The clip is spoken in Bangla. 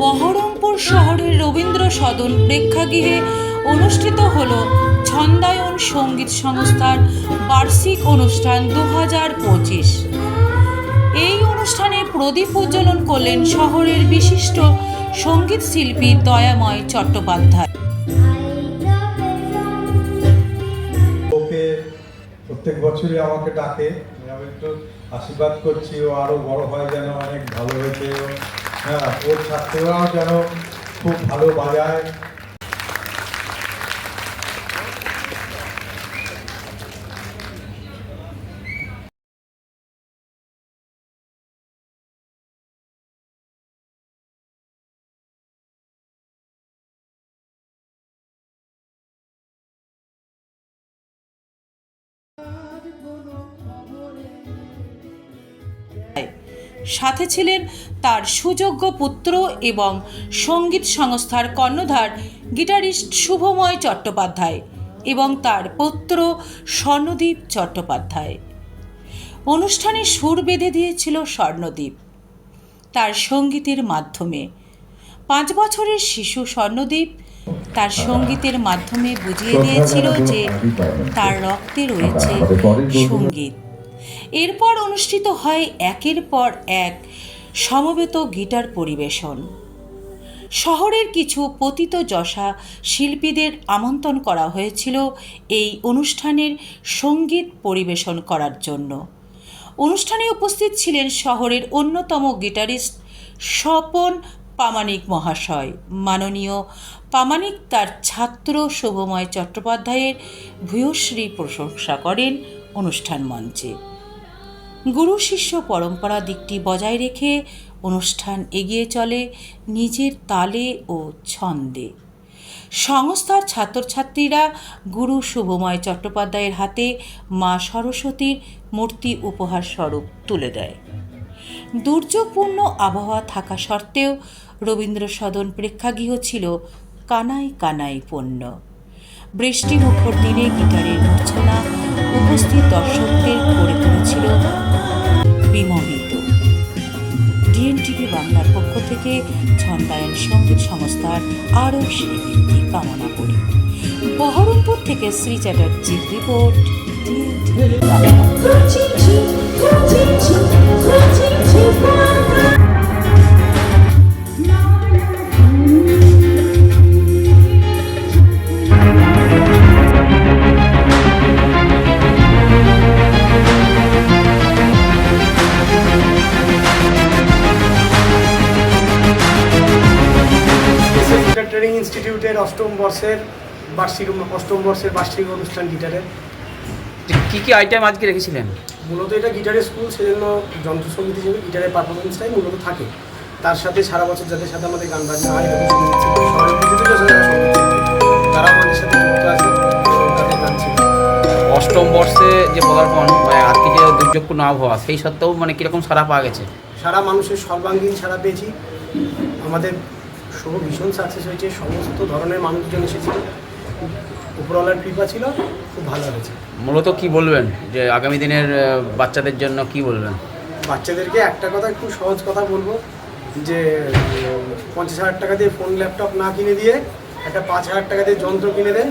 বহরমপুর শহরের রবীন্দ্র সদন প্রেক্ষাগৃহে অনুষ্ঠিত হল ছন্দায়ন সংগীত সংস্থার বার্ষিক অনুষ্ঠান দু হাজার পঁচিশ। এই অনুষ্ঠানে প্রদীপ উজ্জ্বলন করলেন শহরের বিশিষ্ট সংগীত শিল্পী দয়াময় চট্টোপাধ্যায়। প্রত্যেক বছরই আমাকে ডাকে। আমি একটু আশীর্বাদ করছি ও আরও বড় হয় যেন অনেক ভালো হয়েছে। হ্যাঁ ওর ছাত্ররাও যেন খুব ভালো বাজায়। সাথে ছিলেন তার সুযোগ্য পুত্র এবং সংগীত সংস্থার কর্ণধার গিটারিস্ট শুভময় চট্টোপাধ্যায় এবং তার পুত্র স্বর্ণদীপ চট্টোপাধ্যায়। অনুষ্ঠানে সুর বেঁধে দিয়েছিল স্বর্ণদীপ। তার সঙ্গীতের মাধ্যমে পাঁচ বছরের শিশু স্বর্ণদীপ তার সঙ্গীতের মাধ্যমে বুঝিয়ে দিয়েছিল যে তার রক্তে রয়েছে সংগীত। এরপর অনুষ্ঠিত হয় একের পর এক সমবেত গিটার পরিবেশন। শহরের কিছু পতিত যশা শিল্পীদের আমন্ত্রণ করা হয়েছিল এই অনুষ্ঠানের সংগীত পরিবেশন করার জন্য। অনুষ্ঠানে উপস্থিত ছিলেন শহরের অন্যতম গিটারিস্ট স্বপন পামানিক মহাশয়। মাননীয় পামানিক তার ছাত্র শুভময় চট্টোপাধ্যায়ের ভূয়শ্রী প্রশংসা করেন অনুষ্ঠান মঞ্চে। গুরু শিষ্য পরম্পরা দিকটি বজায় রেখে অনুষ্ঠান এগিয়ে চলে নিজের তালে ও ছন্দে। সংস্থার ছাত্রছাত্রীরা গুরু শুভময় চট্টোপাধ্যায়ের হাতে মা সরস্বতীর মূর্তি উপহার স্বরূপ তুলে দেয়। দুর্যোগপূর্ণ আবহাওয়া থাকা সত্ত্বেও রবীন্দ্র সদন প্রেক্ষাগৃহ ছিল কানাই কানাই পূর্ণ বৃষ্টিমুখর দিনে গিটারের মূর্ছনা উপস্থিত দর্শকদের করে থেকে ছন্দায়ন সংগীত সংস্থার আরও শ্রীবৃদ্ধি কামনা করি। বহরমপুর থেকে শ্রী চ্যাটার্জির রিপোর্ট। ট্রেনিং ইনস্টিটিউটের অষ্টম বর্ষের বার্ষিক অষ্টম বর্ষের বার্ষিক অনুষ্ঠান গিটারের কী কি আইটেম আজকে রেখেছিলেন? মূলত এটা গিটারের স্কুল সেজন্য যন্ত্রসঙ্গীত হিসেবে গিটারের পারফরমেন্সটাই মূলত থাকে। তার সাথে সারা বছর যাদের সাথে আমাদের গান বাজনা হয় তারা আমাদের সাথে যুক্ত আছে অষ্টম বর্ষে যে পদার্পণ মানে আজকে যে দুর্যোগপূর্ণ আবহাওয়া সেই সত্ত্বেও মানে কীরকম সারা পাওয়া গেছে? সারা মানুষের সর্বাঙ্গীন সারা পেয়েছি। আমাদের শো ভীষণ সাকসেস হয়েছে। সমস্ত ধরনের মানুষজন এসেছিল। উপরওয়ালার কৃপা ছিল খুব ভালো হয়েছে। মূলত কি বলবেন? যে আগামী দিনের বাচ্চাদের জন্য কি বলবেন? বাচ্চাদেরকে একটা কথা একটু সহজ কথা বলব যে পঞ্চাশ হাজার টাকা দিয়ে ফোন ল্যাপটপ না কিনে দিয়ে একটা পাঁচ হাজার টাকা দিয়ে যন্ত্র কিনে দেন।